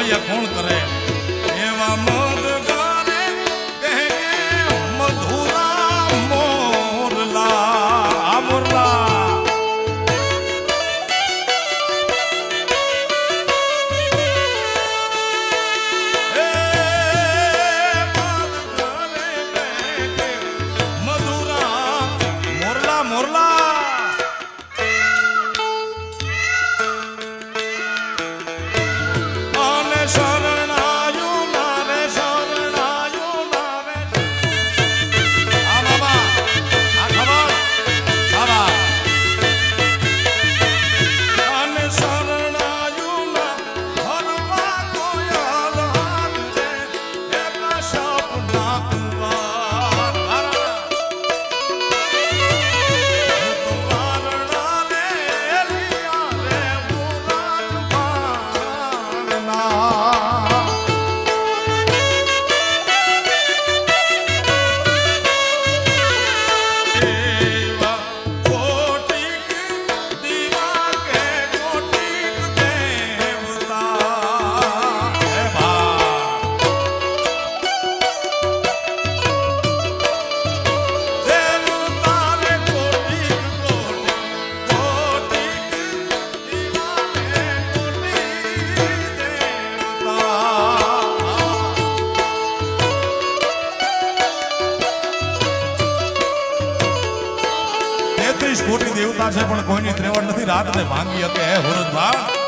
જોઈએ કોણ કરે? છત્રીસ કોટી દેવતા છે પણ કોઈની ત્રેવડ નથી. રાત ને ભાંગી હતી હે હુરજભાઈ